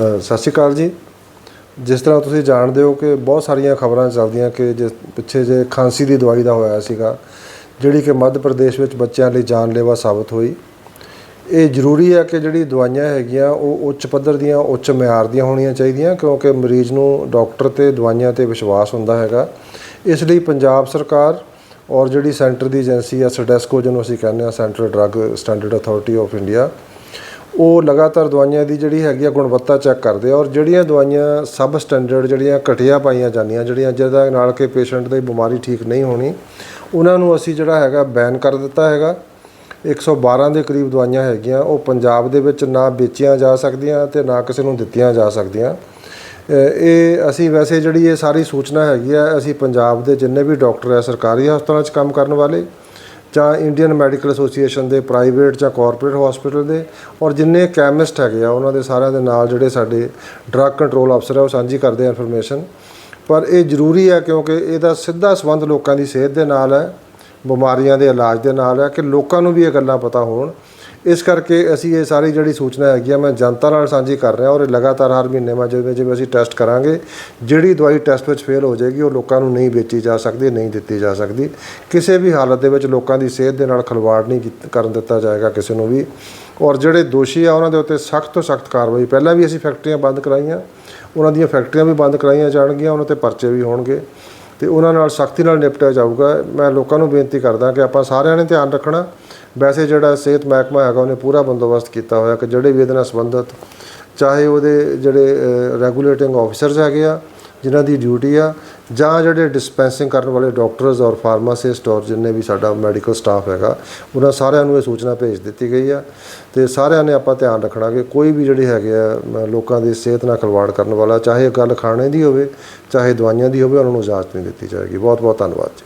ਸਤਿ ਸ਼੍ਰੀ ਅਕਾਲ ਜੀ। ਜਿਸ ਤਰ੍ਹਾਂ ਤੁਸੀਂ ਜਾਣਦੇ ਹੋ ਕਿ ਬਹੁਤ ਸਾਰੀਆਂ ਖਬਰਾਂ ਚੱਲਦੀਆਂ ਕਿ ਜਿਸ ਪਿੱਛੇ ਜੇ ਖਾਂਸੀ ਦੀ ਦਵਾਈ ਦਾ ਹੋਇਆ ਸੀਗਾ, ਜਿਹੜੀ ਕਿ ਮੱਧ ਪ੍ਰਦੇਸ਼ ਵਿੱਚ ਬੱਚਿਆਂ ਲਈ ਜਾਨਲੇਵਾ ਸਾਬਤ ਹੋਈ। ਇਹ ਜ਼ਰੂਰੀ ਹੈ ਕਿ ਜਿਹੜੀ ਦਵਾਈਆਂ ਹੈਗੀਆਂ, ਉਹ ਉੱਚ ਪੱਧਰ ਦੀਆਂ, ਉੱਚ ਮਿਆਰ ਦੀਆਂ ਹੋਣੀਆਂ ਚਾਹੀਦੀਆਂ, ਕਿਉਂਕਿ ਮਰੀਜ਼ ਨੂੰ ਡਾਕਟਰ ਤੇ ਦਵਾਈਆਂ ਤੇ ਵਿਸ਼ਵਾਸ ਹੁੰਦਾ ਹੈਗਾ। ਇਸ ਲਈ ਪੰਜਾਬ ਸਰਕਾਰ ਔਰ ਜਿਹੜੀ ਸੈਂਟਰ ਦੀ ਏਜੰਸੀ ਆ ਸਡੈਸਕੋ ਜਿਹਨੂੰ ਅਸੀਂ ਕਹਿੰਦੇ ਆ central drug standard authority of India ਉਹ ਲਗਾਤਾਰ ਦਵਾਈਆਂ ਦੀ ਜਿਹੜੀ ਹੈਗੀ ਆ ਗੁਣਵੱਤਾ ਚੈੱਕ ਕਰਦੇ ਆ ਔਰ ਜਿਹੜੀਆਂ ਦਵਾਈਆਂ ਸਬ ਸਟੈਂਡਰਡ ਜਿਹੜੀਆਂ ਘਟੀਆ ਪਾਈਆਂ ਜਾਂਦੀਆਂ, ਜਿਹੜੀਆਂ ਜਿਹਦਾ ਨਾਲ ਕਿ ਪੇਸ਼ੈਂਟ ਦੀ ਬਿਮਾਰੀ ਠੀਕ ਨਹੀਂ ਹੋਣੀ, ਉਹਨਾਂ ਨੂੰ ਅਸੀਂ ਜਿਹੜਾ ਹੈਗਾ ਬੈਨ ਕਰ ਦਿੱਤਾ ਹੈਗਾ। 112 ਦੇ ਕਰੀਬ ਦਵਾਈਆਂ ਹੈਗੀਆਂ, ਉਹ ਪੰਜਾਬ ਦੇ ਵਿੱਚ ਨਾ ਵੇਚੀਆਂ ਜਾ ਸਕਦੀਆਂ ਤੇ ਨਾ ਕਿਸੇ ਨੂੰ ਦਿੱਤੀਆਂ ਜਾ ਸਕਦੀਆਂ। ਇਹ ਅਸੀਂ ਵੈਸੇ ਜਿਹੜੀ ਇਹ ਸਾਰੀ ਸੂਚਨਾ ਹੈਗੀ ਆ, ਅਸੀਂ ਪੰਜਾਬ ਦੇ ਜਿੰਨੇ ਵੀ ਡਾਕਟਰ ਹੈ ਸਰਕਾਰੀ ਹਸਪਤਾਲਾਂ 'ਚ ਕੰਮ ਕਰਨ ਵਾਲੇ ਜਾਂ ਇੰਡੀਅਨ ਮੈਡੀਕਲ ਐਸੋਸੀਏਸ਼ਨ ਦੇ ਪ੍ਰਾਈਵੇਟ ਜਾਂ ਕਾਰਪੋਰੇਟ ਹਸਪੀਟਲ ਦੇ, ਔਰ ਜਿੰਨੇ ਕੈਮਿਸਟ ਹੈਗੇ ਆ, ਉਹਨਾਂ ਦੇ ਸਾਰਿਆਂ ਦੇ ਨਾਲ ਜਿਹੜੇ ਸਾਡੇ ਡਰੱਗ ਕੰਟਰੋਲ ਅਫਸਰ ਹੈ ਉਹ ਸਾਂਝੀ ਕਰਦੇ ਆ ਇਨਫੋਰਮੇਸ਼ਨ ਪਰ ਇਹ ਜ਼ਰੂਰੀ ਹੈ ਕਿਉਂਕਿ ਇਹਦਾ ਸਿੱਧਾ ਸੰਬੰਧ ਲੋਕਾਂ ਦੀ ਸਿਹਤ ਦੇ ਨਾਲ ਹੈ, ਬਿਮਾਰੀਆਂ ਦੇ ਇਲਾਜ ਦੇ ਨਾਲ ਹੈ, ਕਿ ਲੋਕਾਂ ਨੂੰ ਵੀ ਇਹ ਗੱਲਾਂ ਪਤਾ ਹੋਣ। ਇਸ ਕਰਕੇ ਅਸੀਂ ਇਹ ਸਾਰੀ ਜਿਹੜੀ ਸੂਚਨਾ ਹੈਗੀ ਆ, ਮੈਂ ਜਨਤਾ ਨਾਲ ਸਾਂਝੀ ਕਰ ਰਿਹਾ ਔਰ ਇਹ ਲਗਾਤਾਰ ਹਰ ਮਹੀਨੇ ਮੈਂ ਜਿਵੇਂ ਜਿਵੇਂ ਅਸੀਂ ਟੈਸਟ ਕਰਾਂਗੇ, ਜਿਹੜੀ ਦਵਾਈ ਟੈਸਟ ਵਿੱਚ ਫੇਲ ਹੋ ਜਾਏਗੀ, ਉਹ ਲੋਕਾਂ ਨੂੰ ਨਹੀਂ ਵੇਚੀ ਜਾ ਸਕਦੀ, ਨਹੀਂ ਦਿੱਤੀ ਜਾ ਸਕਦੀ। ਕਿਸੇ ਵੀ ਹਾਲਤ ਦੇ ਵਿੱਚ ਲੋਕਾਂ ਦੀ ਸਿਹਤ ਦੇ ਨਾਲ ਖਿਲਵਾੜ ਨਹੀਂ ਕਰਨ ਦਿੱਤਾ ਜਾਏਗਾ ਕਿਸੇ ਨੂੰ ਵੀ। ਔਰ ਜਿਹੜੇ ਦੋਸ਼ੀ ਆ, ਉਹਨਾਂ ਦੇ ਉੱਤੇ ਸਖਤ ਤੋਂ ਸਖਤ ਕਾਰਵਾਈ। ਪਹਿਲਾਂ ਵੀ ਅਸੀਂ ਫੈਕਟਰੀਆਂ ਬੰਦ ਕਰਾਈਆਂ, ਉਹਨਾਂ ਦੀਆਂ ਫੈਕਟਰੀਆਂ ਵੀ ਬੰਦ ਕਰਾਈਆਂ ਜਾਣਗੀਆਂ, ਉਹਨਾਂ ਤੇ ਪਰਚੇ ਵੀ ਹੋਣਗੇ। ਤੇ ਉਹਨਾਂ ਨਾਲ ਸਖਤੀ ਨਾਲ ਨਿਪਟਿਆ ਜਾਊਗਾ। ਮੈਂ ਲੋਕਾਂ ਨੂੰ ਬੇਨਤੀ ਕਰਦਾ ਕਿ ਆਪਾਂ ਸਾਰਿਆਂ ਨੇ ਧਿਆਨ ਰੱਖਣਾ। ਵੈਸੇ ਜਿਹੜਾ ਸਿਹਤ ਮਹਿਕਮਾ ਹੈਗਾ, ਉਹਨੇ ਪੂਰਾ ਬੰਦੋਬਸਤ ਕੀਤਾ ਹੋਇਆ ਕਿ ਜਿਹੜੇ ਵੀ ਇਹਦੇ ਨਾਲ ਸੰਬੰਧਿਤ, ਚਾਹੇ ਉਹਦੇ ਜਿਹੜੇ ਰੈਗੂਲੇਟਿੰਗ ਆਫੀਸਰਸ ਹੈਗੇ ਆ, ਜਿਨ੍ਹਾਂ ਦੀ ਡਿਊਟੀ ਆ, ਜਾਂ ਜਿਹੜੇ ਡਿਸਪੈਂਸਿੰਗ ਕਰਨ ਵਾਲੇ ਡਾਕਟਰਸ ਔਰ ਫਾਰਮਾਸਿਸਟ ਔਰ ਜਿੰਨੇ ਵੀ ਸਾਡਾ ਮੈਡੀਕਲ ਸਟਾਫ ਹੈਗਾ, ਉਹਨਾਂ ਸਾਰਿਆਂ ਨੂੰ ਇਹ ਸੂਚਨਾ ਭੇਜ ਦਿੱਤੀ ਗਈ ਆ। ਤੇ ਸਾਰਿਆਂ ਨੇ ਆਪਾਂ ਧਿਆਨ ਰੱਖਣਾ ਕਿ ਕੋਈ ਵੀ ਜਿਹੜੇ ਹੈਗੇ ਆ ਲੋਕਾਂ ਦੀ ਸਿਹਤ ਨਾਲ ਖਿਲਵਾੜ ਕਰਨ ਵਾਲਾ, ਚਾਹੇ ਗੱਲ ਖਾਣੇ ਦੀ ਹੋਵੇ, ਚਾਹੇ ਦਵਾਈਆਂ ਦੀ ਹੋਵੇ, ਉਹਨਾਂ ਨੂੰ ਇਜਾਜ਼ਤ ਨਹੀਂ ਦਿੱਤੀ ਜਾਏਗੀ। ਬਹੁਤ ਬਹੁਤ ਧੰਨਵਾਦ ਜੀ।